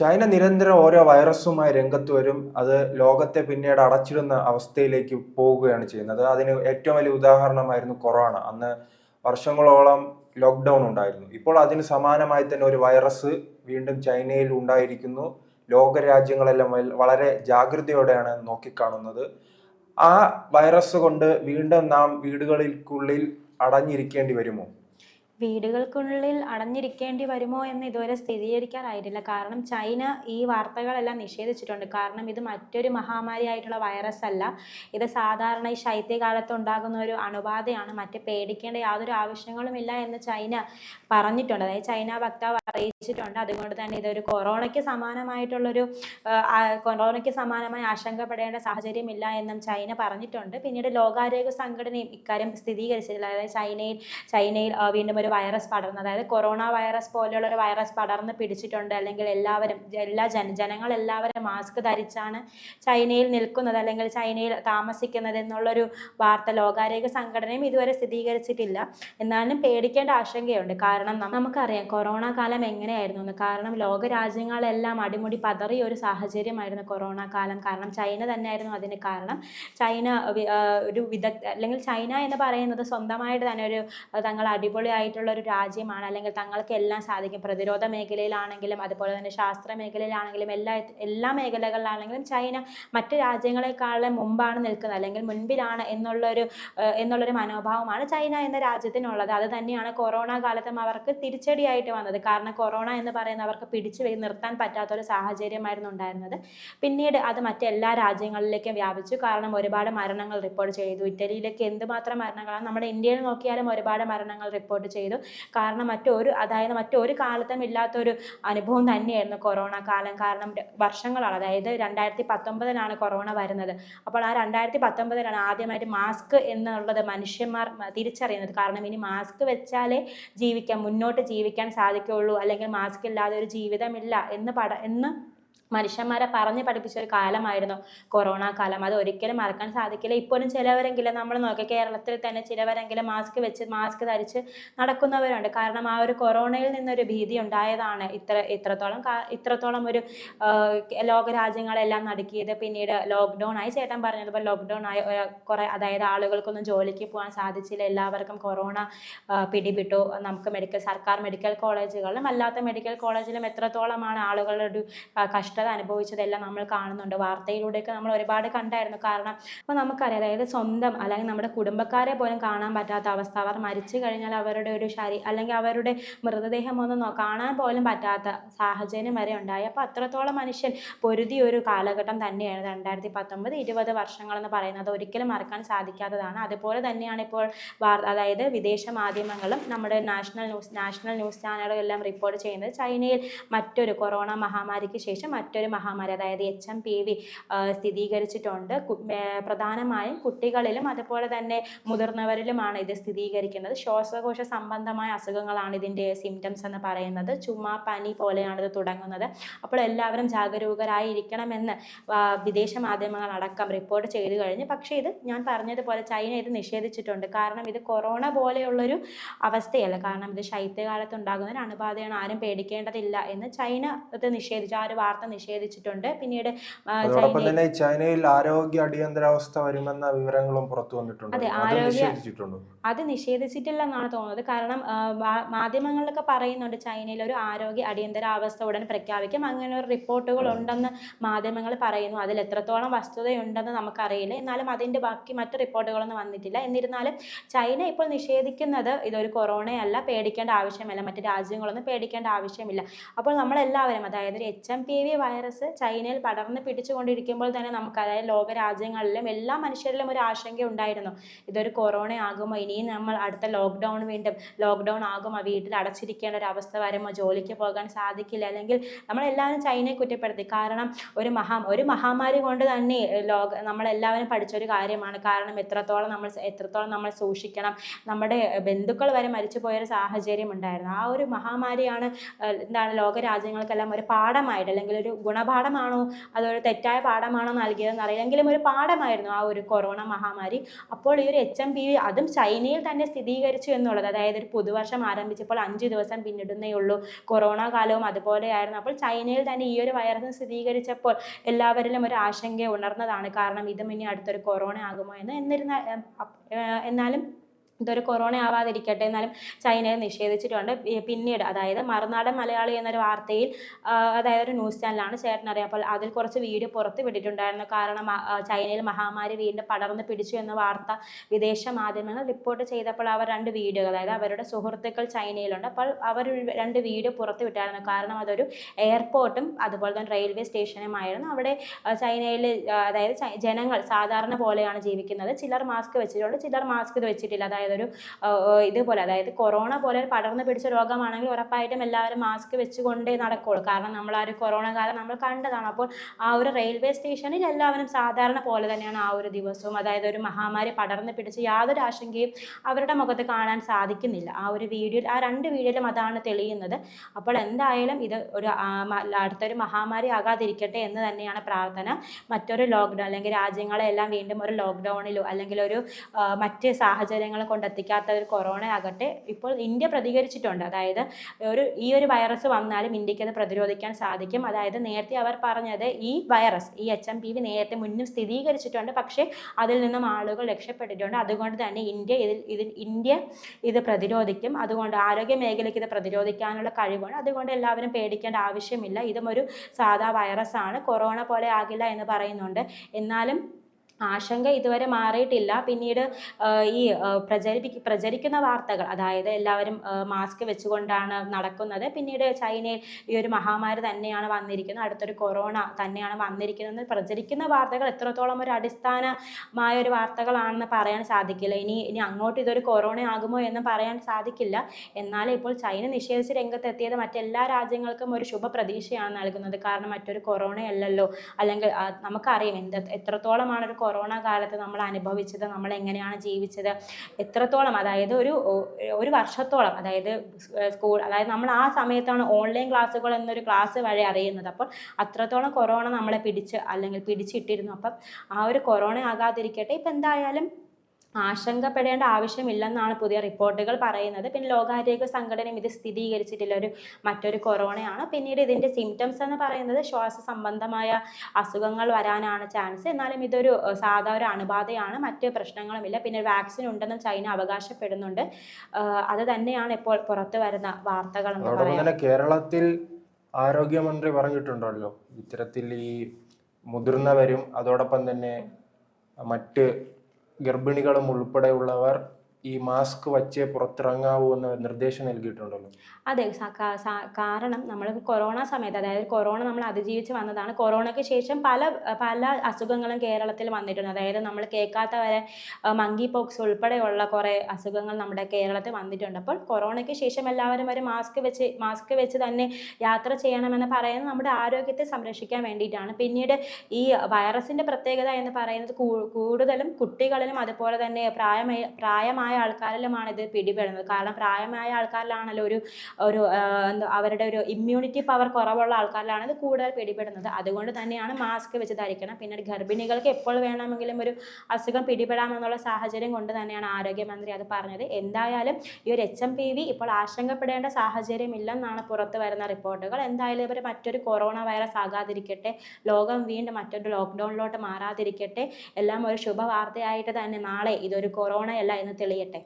China നിരന്തരം ഓരോ വൈറസുമായി രംഗത്ത് വരും. അത് ലോകത്തെ പിന്നീട് അടച്ചിടുന്ന അവസ്ഥയിലേക്ക് പോവുകയാണ് ചെയ്യുന്നത്. അതിന് ഏറ്റവും വലിയ ഉദാഹരണമായിരുന്നു കൊറോണ. അന്ന് വർഷങ്ങളോളം ലോക്ക്ഡൗൺ ഉണ്ടായിരുന്നു. ഇപ്പോൾ അതിന് സമാനമായി തന്നെ ഒരു വൈറസ് വീണ്ടും ചൈനയിൽ ഉണ്ടായിരിക്കുന്നു. ലോകരാജ്യങ്ങളെല്ലാം വളരെ ജാഗ്രതയോടെയാണ് നോക്കിക്കാണുന്നത്. ആ വൈറസ് കൊണ്ട് വീണ്ടും നാം വീടുകൾക്കുള്ളിൽ അടഞ്ഞിരിക്കേണ്ടി വരുമോ? വീടുകൾക്കുള്ളിൽ അടഞ്ഞിരിക്കേണ്ടി വരുമോ എന്ന് ഇതുവരെ സ്ഥിരീകരിക്കാറായിട്ടില്ല കാരണം ചൈന ഈ വാർത്തകളെല്ലാം നിഷേധിച്ചിട്ടുണ്ട്. കാരണം ഇത് മറ്റൊരു മഹാമാരി ആയിട്ടുള്ള വൈറസ് അല്ല ഇത് സാധാരണ ഈ ശൈത്യകാലത്ത് ഉണ്ടാകുന്ന ഒരു അണുബാധയാണ്. മറ്റ് പേടിക്കേണ്ട യാതൊരു ആവശ്യങ്ങളുമില്ല എന്ന് ചൈന പറഞ്ഞിട്ടുണ്ട്. അതായത് ചൈന വക്താവ് അറിയിച്ചിട്ടുണ്ട്. അതുകൊണ്ട് തന്നെ ഇതൊരു കൊറോണയ്ക്ക് സമാനമായിട്ടുള്ളൊരു കൊറോണയ്ക്ക് സമാനമായി ആശങ്കപ്പെടേണ്ട സാഹചര്യമില്ല എന്നും ചൈന പറഞ്ഞിട്ടുണ്ട്. പിന്നീട് ലോകാരോഗ്യ സംഘടനയും ഇക്കാര്യം സ്ഥിരീകരിച്ചിട്ടില്ല. അതായത് ചൈനയിൽ ചൈനയിൽ വീണ്ടും ഒരു വൈറസ് പടർന്നു അതായത് കൊറോണ വൈറസ് പോലെയുള്ള ഒരു വൈറസ് പടർന്ന് പിടിച്ചിട്ടുണ്ട്. അല്ലെങ്കിൽ എല്ലാവരും എല്ലാ ജന ജനങ്ങൾ എല്ലാവരും മാസ്ക് ധരിച്ചാണ് ചൈനയിൽ നിൽക്കുന്നത്. അല്ലെങ്കിൽ ചൈനയിൽ താമസിക്കുന്നത് എന്നുള്ളൊരു വാർത്ത ലോകാരോഗ്യ സംഘടനയും ഇതുവരെ സ്ഥിരീകരിച്ചിട്ടില്ല. എന്നാലും പേടിക്കേണ്ട ആശങ്കയുണ്ട്. കാരണം നമുക്കറിയാം കൊറോണ കാലം എങ്ങനെയായിരുന്നു എന്ന്. കാരണം ലോക രാജ്യങ്ങളെല്ലാം അടിമുടി പതറിയ ഒരു സാഹചര്യമായിരുന്നു കൊറോണ കാലം. കാരണം ചൈന തന്നെയായിരുന്നു അതിന് കാരണം. ചൈന ഒരു വിദഗ്ധ അല്ലെങ്കിൽ ചൈന എന്ന് പറയുന്നത് സ്വന്തമായിട്ട് തന്നെ ഒരു തങ്ങൾ തങ്ങൾ അടിപൊളിയായിട്ടുള്ള ഒരു രാജ്യമാണ്. അല്ലെങ്കിൽ തങ്ങൾക്ക് എല്ലാം സാധിക്കും. പ്രതിരോധ മേഖലയിലാണെങ്കിലും അതുപോലെ തന്നെ ശാസ്ത്ര മേഖലയിലാണെങ്കിലും എല്ലാ എല്ലാ മേഖലകളിലാണെങ്കിലും ചൈന മറ്റ് രാജ്യങ്ങളെക്കാളും മുമ്പാണ് നിൽക്കുന്നത്. അല്ലെങ്കിൽ മുൻപിലാണ് എന്നുള്ളൊരു എന്നുള്ളൊരു മനോഭാവമാണ് ചൈന എന്ന രാജ്യത്തിനുള്ളത്. അത് തന്നെയാണ് കൊറോണ കാലത്തും അവർക്ക് തിരിച്ചടിയായിട്ട് വന്നത്. കാരണം കൊറോണ എന്ന് പറയുന്ന അവർക്ക് പിടിച്ചു നിർത്താൻ പറ്റാത്തൊരു സാഹചര്യമായിരുന്നു ഉണ്ടായിരുന്നത്. പിന്നീട് അത് മറ്റെല്ലാ രാജ്യങ്ങളിലേക്കും വ്യാപിച്ചു. കാരണം ഒരുപാട് മരണങ്ങൾ റിപ്പോർട്ട് ചെയ്തു. ഇറ്റലിയിലേക്ക് എന്തുമാത്രം മരണങ്ങളാണ്? നമ്മുടെ ഇന്ത്യയിൽ നോക്കിയാലും ഒരുപാട് മരണങ്ങൾ റിപ്പോർട്ട് ചെയ്തു. കാരണം മറ്റൊരു അതായത് മറ്റൊരു കാലത്തും ഇല്ലാത്തൊരു അനുഭവം തന്നെയായിരുന്നു കൊറോണ കാലം. കാരണം വർഷങ്ങളാണ്. അതായത് രണ്ടായിരത്തി പത്തൊമ്പതിലാണ് കൊറോണ വരുന്നത്. അപ്പോൾ ആ രണ്ടായിരത്തി പത്തൊമ്പതിലാണ് ആദ്യമായിട്ട് മാസ്ക് എന്നുള്ളത് മനുഷ്യന്മാർ തിരിച്ചറിയുന്നത്. കാരണം ഇനി മാസ്ക് വെച്ചാലേ ജീവിക്കാൻ മുന്നോട്ട് ജീവിക്കാൻ സാധിക്കുകയുള്ളൂ. അല്ലെങ്കിൽ മാസ്ക് ഇല്ലാതെ ഒരു ജീവിതമില്ല എന്ന് പട എന്ന് മനുഷ്യന്മാരെ പറഞ്ഞു പഠിപ്പിച്ച ഒരു കാലമായിരുന്നു കൊറോണ കാലം. അത് ഒരിക്കലും മറക്കാൻ സാധിക്കില്ല. ഇപ്പോഴും ചിലവരെങ്കിലും നമ്മൾ നോക്കി കേരളത്തിൽ തന്നെ ചിലവരെങ്കിലും മാസ്ക് വെച്ച് മാസ്ക് ധരിച്ച് നടക്കുന്നവരുണ്ട്. കാരണം ആ ഒരു കൊറോണയിൽ നിന്നൊരു ഭീതി ഉണ്ടായതാണ് ഇത്ര ഇത്രത്തോളം ഇത്രത്തോളം ഒരു ലോകരാജ്യങ്ങളെല്ലാം നടുക്കിയത്. പിന്നീട് ലോക്ക്ഡൗൺ ആയി. ചേട്ടൻ പറഞ്ഞതുപോലെ ലോക്ക്ഡൗൺ ആയി. കുറേ അതായത് ആളുകൾക്കൊന്നും ജോലിക്ക് പോകാൻ സാധിച്ചില്ല. എല്ലാവർക്കും കൊറോണ പിടിപെട്ടു. നമുക്ക് മെഡിക്കൽ സർക്കാർ മെഡിക്കൽ കോളേജുകളിലും അല്ലാത്ത മെഡിക്കൽ കോളേജിലും എത്രത്തോളമാണ് ആളുകളുടെ ഒരു ആ, കഷ്ടത അനുഭവിച്ചതെല്ലാം നമ്മൾ കാണുന്നുണ്ട്. വാർത്തയിലൂടെയൊക്കെ നമ്മൾ ഒരുപാട് കണ്ടായിരുന്നു. കാരണം അപ്പോൾ നമുക്കറിയാം അതായത് സ്വന്തം അല്ലെങ്കിൽ നമ്മുടെ കുടുംബക്കാരെ പോലും കാണാൻ പറ്റാത്ത അവസ്ഥ. അവർ മരിച്ചു കഴിഞ്ഞാൽ അവരുടെ ഒരു ശരീ അല്ലെങ്കിൽ അവരുടെ മൃതദേഹം ഒന്നും കാണാൻ പോലും പറ്റാത്ത സാഹചര്യം വരെ ഉണ്ടായി. അപ്പോൾ അത്രത്തോളം മനുഷ്യൻ പൊരുതിയ ഒരു കാലഘട്ടം തന്നെയാണ്. രണ്ടായിരത്തി പത്തൊമ്പത് ഇരുപത് വർഷങ്ങളെന്ന് പറയുന്നത് ഒരിക്കലും മറക്കാൻ സാധിക്കാത്തതാണ്. അതുപോലെ തന്നെയാണ് ഇപ്പോൾ അതായത് വിദേശ മാധ്യമങ്ങളും നമ്മുടെ നാഷണൽ ന്യൂസ് നാഷണൽ ന്യൂസ് ചാനലുകളെല്ലാം റിപ്പോർട്ട് ചെയ്യുന്നത് ചൈനയിൽ മറ്റൊരു കൊറോണ മഹാമാരിക്ക് ശേഷം മറ്റൊരു മഹാമാരി അതായത് എച്ച് എം പി വി സ്ഥിരീകരിച്ചിട്ടുണ്ട്. പ്രധാനമായും കുട്ടികളിലും അതുപോലെ തന്നെ മുതിർന്നവരിലുമാണ് ഇത് സ്ഥിരീകരിക്കുന്നത്. ശ്വാസകോശ സംബന്ധമായ അസുഖങ്ങളാണ് ഇതിന്റെ സിംറ്റംസ് എന്ന് പറയുന്നത്. ചുമ പനി പോലെയാണ് ഇത് തുടങ്ങുന്നത്. അപ്പോൾ എല്ലാവരും ജാഗരൂകരായിരിക്കണമെന്ന് വിദേശ മാധ്യമങ്ങൾ അടക്കം റിപ്പോർട്ട് ചെയ്തു കഴിഞ്ഞു. പക്ഷേ ഇത് ഞാൻ പറഞ്ഞതുപോലെ ചൈന ഇത് നിഷേധിച്ചിട്ടുണ്ട്. കാരണം ഇത് കൊറോണ പോലെയുള്ളൊരു അവസ്ഥയല്ല. കാരണം ഇത് ശൈത്യകാലത്ത് ഉണ്ടാകുന്ന ഒരു അണുബാധയാണ് ആരും പേടിക്കേണ്ടതില്ല എന്ന് ചൈന ഇത് നിഷേധിച്ചു. ആ ഒരു വാർത്ത നിഷേധിച്ചിട്ടുണ്ട്. പിന്നീട് അതോടൊപ്പം തന്നെ ചൈനയിൽ ആരോഗ്യ അടിയന്തരാവസ്ഥ വരുമെന്ന വിവരങ്ങളും പുറത്തു വന്നിട്ടുണ്ട്. അതെ, ആരോഗ്യ- അത് നിഷേധിച്ചിട്ടില്ല എന്നാണ് തോന്നുന്നത്. കാരണം മാധ്യമങ്ങളിലൊക്കെ പറയുന്നുണ്ട് ചൈനയിൽ ഒരു ആരോഗ്യ അടിയന്തരാവസ്ഥ ഉടൻ പ്രഖ്യാപിക്കും. അങ്ങനെ ഒരു റിപ്പോർട്ടുകൾ ഉണ്ടെന്ന് മാധ്യമങ്ങൾ പറയുന്നു. അതിൽ എത്രത്തോളം വസ്തുതയുണ്ടെന്ന് നമുക്കറിയില്ല. എന്നാലും അതിന്റെ ബാക്കി മറ്റ് റിപ്പോർട്ടുകളൊന്നും വന്നിട്ടില്ല. എന്നിരുന്നാലും ചൈന ഇപ്പോൾ നിഷേധിക്കുന്നത് ഇതൊരു കൊറോണയല്ല പേടിക്കേണ്ട ആവശ്യമല്ല. മറ്റു രാജ്യങ്ങളൊന്നും പേടിക്കേണ്ട ആവശ്യമില്ല. അപ്പോൾ നമ്മളെല്ലാവരും അതായത് ഒരു H M P V virus ചൈനയിൽ പടർന്ന് പിടിച്ചുകൊണ്ടിരിക്കുമ്പോൾ തന്നെ നമുക്ക് അതായത് ലോക രാജ്യങ്ങളിലും എല്ലാ മനുഷ്യരിലും ഒരു ആശങ്ക ഉണ്ടായിരുന്നു. ഇതൊരു കൊറോണ ആകുമോ? ഇനിയും നമ്മൾ അടുത്ത ലോക്ക്ഡൗൺ വീണ്ടും ലോക്ക്ഡൗൺ ആകുമോ? വീട്ടിൽ അടച്ചിരിക്കേണ്ട ഒരു അവസ്ഥ വരുമോ? ജോലിക്ക് പോകാൻ സാധിക്കില്ല. അല്ലെങ്കിൽ നമ്മളെല്ലാവരും ചൈനയെ കുറ്റപ്പെടുത്തി. കാരണം ഒരു മഹാ ഒരു മഹാമാരി കൊണ്ട് തന്നെ ലോക നമ്മളെല്ലാവരും പഠിച്ചൊരു കാര്യമാണ്. കാരണം എത്രത്തോളം നമ്മൾ എത്രത്തോളം നമ്മൾ സൂക്ഷിക്കണം. നമ്മുടെ ബന്ധുക്കൾ വരെ മരിച്ചു പോയൊരു സാഹചര്യം ഉണ്ടായിരുന്നു. ആ ഒരു മഹാമാരിയാണ് എന്താണ് ലോക രാജ്യങ്ങൾക്കെല്ലാം ഒരു പാഠമായിട്ട് അല്ലെങ്കിൽ ഒരു ഗുണപാഠമാണോ? അതൊരു തെറ്റായ പാഠമാണോ നൽകിയതെന്ന് അറിയില്ലെങ്കിലും ഒരു പാഠമായിരുന്നു ആ ഒരു കൊറോണ മഹാമാരി. അപ്പോൾ ഈ ഒരു എച്ച് എം പി വി അതും ചൈനയിൽ തന്നെ സ്ഥിരീകരിച്ചു എന്നുള്ളത് അതായത് ഒരു പുതുവർഷം ആരംഭിച്ചപ്പോൾ അഞ്ച് ദിവസം പിന്നിടുന്നേ ഉള്ളൂ കൊറോണ കാലവും അതുപോലെയായിരുന്നു. അപ്പോൾ ചൈനയിൽ തന്നെ ഈ ഒരു വൈറസ് സ്ഥിരീകരിച്ചപ്പോൾ എല്ലാവരിലും ഒരു ആശങ്ക ഉണർന്നതാണ്. കാരണം ഇതും ഇനി അടുത്തൊരു കൊറോണ ആകുമോ എന്ന് എന്നിരുന്നാൽ എന്നാലും ഇതൊരു കൊറോണ ആവാതിരിക്കട്ടെ എന്നാലും ചൈനയെ നിഷേധിച്ചിട്ടുണ്ട്. പിന്നീട് അതായത് മറുനാടൻ മലയാളി എന്നൊരു വാർത്തയിൽ അതായത് ഒരു ന്യൂസ് ചാനലാണ് ചേട്ടൻ അറിയാം അപ്പോൾ അതിൽ കുറച്ച് വീഡിയോ പുറത്ത് വിട്ടിട്ടുണ്ടായിരുന്നു. കാരണം ചൈനയിൽ മഹാമാരി വീണ്ടും പടർന്ന് പിടിച്ചു എന്ന വാർത്ത വിദേശ മാധ്യമങ്ങൾ റിപ്പോർട്ട് ചെയ്തപ്പോൾ അവർ രണ്ട് വീഡിയോ അതായത് അവരുടെ സുഹൃത്തുക്കൾ ചൈനയിലുണ്ട്. അപ്പോൾ അവർ രണ്ട് വീഡിയോ പുറത്ത് വിട്ടായിരുന്നു. കാരണം അതൊരു എയർപോർട്ടും അതുപോലെ തന്നെ റെയിൽവേ സ്റ്റേഷനുമായിരുന്നു അവിടെ ചൈനയിൽ അതായത് ജനങ്ങൾ സാധാരണ പോലെയാണ് ജീവിക്കുന്നത്. ചിലർ മാസ്ക് വെച്ചിട്ടുണ്ട് ചിലർ മാസ്ക് വെച്ചിട്ടില്ല. അതായത് ആ, ഇതുപോലെ അതായത് കൊറോണ പോലെ പടർന്നു പിടിച്ച രോഗമാണെങ്കിൽ ഉറപ്പായിട്ടും എല്ലാവരും മാസ്ക് വെച്ചുകൊണ്ടേ നടക്കുള്ളൂ. കാരണം നമ്മൾ ആ ഒരു കൊറോണ കാലം നമ്മൾ കണ്ടതാണ്. അപ്പോൾ ആ ഒരു റെയിൽവേ സ്റ്റേഷനിൽ എല്ലാവരും സാധാരണ പോലെ തന്നെയാണ് ആ ഒരു ദിവസവും അതായത് ഒരു മഹാമാരി പടർന്നു പിടിച്ച് യാതൊരു ആശങ്കയും അവരുടെ മുഖത്ത് കാണാൻ സാധിക്കുന്നില്ല. ആ ഒരു വീഡിയോയിൽ ആ രണ്ട് വീഡിയോയിലും അതാണ് തെളിയുന്നത്. അപ്പോൾ എന്തായാലും ഇത് ഒരു അടുത്തൊരു മഹാമാരി ആകാതിരിക്കട്ടെ എന്ന് തന്നെയാണ് പ്രാർത്ഥന. മറ്റൊരു ലോക്ക്ഡൗൺ അല്ലെങ്കിൽ രാജ്യങ്ങളെല്ലാം വീണ്ടും ഒരു ലോക്ക്ഡൗണിലോ അല്ലെങ്കിൽ ഒരു മറ്റ് സാഹചര്യങ്ങൾ ഒരു കൊറോണ ആകട്ടെ ഇപ്പോൾ ഇന്ത്യ പ്രതികരിച്ചിട്ടുണ്ട്. അതായത് ഒരു ഈ ഒരു വൈറസ് വന്നാലും ഇന്ത്യയ്ക്ക് അത് പ്രതിരോധിക്കാൻ സാധിക്കും. അതായത് നേരത്തെ അവർ പറഞ്ഞത് ഈ വൈറസ് ഈ എച്ച് എം പി വി നേരത്തെ മുന്നും സ്ഥിരീകരിച്ചിട്ടുണ്ട്. പക്ഷേ അതിൽ നിന്നും ആളുകൾ രക്ഷപ്പെട്ടിട്ടുണ്ട്. അതുകൊണ്ട് തന്നെ ഇന്ത്യ ഇതിൽ ഇതിൽ ഇന്ത്യ ഇത് പ്രതിരോധിക്കും. അതുകൊണ്ട് ആരോഗ്യ മേഖലയ്ക്ക് ഇത് പ്രതിരോധിക്കാനുള്ള കഴിവാണ്. അതുകൊണ്ട് എല്ലാവരും പേടിക്കേണ്ട ആവശ്യമില്ല. ഇതും ഒരു സാധാ വൈറസ് ആണ്. കൊറോണ പോലെ ആകില്ല എന്ന് പറയുന്നുണ്ട്. എന്നാലും ആശങ്ക ഇതുവരെ മാറിയിട്ടില്ല. പിന്നീട് ഈ പ്രചരിപ്പി പ്രചരിക്കുന്ന വാർത്തകൾ അതായത് എല്ലാവരും മാസ്ക് വെച്ചുകൊണ്ടാണ് നടക്കുന്നത്. പിന്നീട് ചൈനയിൽ ഈ ഒരു മഹാമാരി തന്നെയാണ് വന്നിരിക്കുന്നത്. അടുത്തൊരു കൊറോണ തന്നെയാണ് വന്നിരിക്കുന്നത് പ്രചരിക്കുന്ന വാർത്തകൾ എത്രത്തോളം ഒരു അടിസ്ഥാനമായ ഒരു വാർത്തകളാണെന്ന് പറയാൻ സാധിക്കില്ല. ഇനി ഇനി അങ്ങോട്ട് ഇതൊരു കൊറോണ ആകുമോ എന്ന് പറയാൻ സാധിക്കില്ല. എന്നാലും ഇപ്പോൾ ചൈന നിഷേധിച്ച് രംഗത്തെത്തിയത് മറ്റെല്ലാ രാജ്യങ്ങൾക്കും ഒരു ശുഭ പ്രതീക്ഷയാണ് നൽകുന്നത്. കാരണം മറ്റൊരു കൊറോണയല്ലല്ലോ. അല്ലെങ്കിൽ നമുക്കറിയാം എന്ത് എത്രത്തോളമാണ് ഒരു കൊറോണ കാലത്ത് നമ്മൾ അനുഭവിച്ചത് നമ്മൾ എങ്ങനെയാണ് ജീവിച്ചത് എത്രത്തോളം അതായത് ഒരു ഒരു വർഷത്തോളം അതായത് സ്കൂൾ അതായത് നമ്മൾ ആ സമയത്താണ് ഓൺലൈൻ ക്ലാസ്സുകൾ എന്നൊരു ക്ലാസ് വഴി അറിയുന്നത്. അപ്പോൾ അത്രത്തോളം കൊറോണ നമ്മളെ പിടിച്ച് അല്ലെങ്കിൽ പിടിച്ചിട്ടിരുന്നു. അപ്പം ആ ഒരു കൊറോണ ആകാതിരിക്കട്ടെ. ഇപ്പം എന്തായാലും ആശങ്കപ്പെടേണ്ട ആവശ്യമില്ലെന്നാണ് പുതിയ റിപ്പോർട്ടുകൾ പറയുന്നത്. പിന്നെ ലോകാരോഗ്യ സംഘടനയും ഇത് സ്ഥിരീകരിച്ചിട്ടില്ല. ഒരു മറ്റൊരു കൊറോണയാണ്. പിന്നീട് ഇതിന്റെ സിംറ്റംസ് എന്ന് പറയുന്നത് ശ്വാസ സംബന്ധമായ അസുഖങ്ങൾ വരാനാണ് ചാൻസ് എന്നാലും ഇതൊരു സാധാ ഒരു അണുബാധയാണ്. മറ്റ് പ്രശ്നങ്ങളുമില്ല. പിന്നെ വാക്സിൻ ഉണ്ടെന്നും ചൈന അവകാശപ്പെടുന്നുണ്ട്. അത് തന്നെയാണ് ഇപ്പോൾ പുറത്തു വരുന്ന വാർത്തകൾ കേരളത്തിൽ ആരോഗ്യമന്ത്രി പറഞ്ഞിട്ടുണ്ടല്ലോ. ഇത്തരത്തിൽ ഈ മുതിർന്നവരും അതോടൊപ്പം തന്നെ മറ്റ് ഗർഭിണികളും ഉൾപ്പെടെയുള്ളവർ ഈ മാസ്ക് വച്ചേ പുറത്തിറങ്ങാവൂ എന്ന നിർദ്ദേശം നൽകിയിട്ടുണ്ടല്ലോ. അതെ കാരണം നമ്മൾ കൊറോണ സമയത്ത് അതായത് കൊറോണ നമ്മൾ അതിജീവിച്ച് വന്നതാണ്. കൊറോണയ്ക്ക് ശേഷം പല പല അസുഖങ്ങളും കേരളത്തിൽ വന്നിട്ടുണ്ട്. അതായത് നമ്മൾ കേൾക്കാത്ത വരെ മങ്കി പോക്സ് ഉൾപ്പെടെയുള്ള കുറേ അസുഖങ്ങൾ നമ്മുടെ കേരളത്തിൽ വന്നിട്ടുണ്ട്. അപ്പോൾ കൊറോണയ്ക്ക് ശേഷം എല്ലാവരും ഒരു മാസ്ക് വെച്ച് മാസ്ക് വെച്ച് തന്നെ യാത്ര ചെയ്യണമെന്ന് പറയുന്നത് നമ്മുടെ ആരോഗ്യത്തെ സംരക്ഷിക്കാൻ വേണ്ടിയിട്ടാണ്. പിന്നീട് ഈ വൈറസിന്റെ പ്രത്യേകത എന്ന് പറയുന്നത് കൂടുതലും കുട്ടികളിലും അതുപോലെ തന്നെ പ്രായമായ പ്രായമായ ആൾക്കാരിലുമാണ് ഇത് പിടിപെടുന്നത്. കാരണം പ്രായമായ ആൾക്കാരിലാണല്ലോ ഒരു ഒരു എന്താ അവരുടെ ഒരു ഇമ്മ്യൂണിറ്റി പവർ കുറവുള്ള ആൾക്കാരിലാണ് ഇത് കൂടുതൽ പിടിപെടുന്നത്. അതുകൊണ്ട് തന്നെയാണ് മാസ്ക് വെച്ച് ധരിക്കണം പിന്നെ ഗർഭിണികൾക്ക് എപ്പോൾ വേണമെങ്കിലും ഒരു അസുഖം പിടിപെടാമെന്നുള്ള സാഹചര്യം കൊണ്ട് തന്നെയാണ് ആരോഗ്യമന്ത്രി അത് പറഞ്ഞത്. എന്തായാലും ഈ ഒരു എച്ച് എം പി വി ഇപ്പോൾ ആശങ്കപ്പെടേണ്ട സാഹചര്യം ഇല്ലെന്നാണ് പുറത്തു വരുന്ന റിപ്പോർട്ടുകൾ. എന്തായാലും ഇവർ മറ്റൊരു കൊറോണ വൈറസ് ആകാതിരിക്കട്ടെ. ലോകം വീണ്ടും മറ്റൊരു ലോക്ക്ഡൗണിലോട്ട് മാറാതിരിക്കട്ടെ. എല്ലാം ഒരു ശുഭവാർത്തയായിട്ട് തന്നെ നാളെ ഇതൊരു കൊറോണയല്ല എന്ന് തെളിയട്ടെ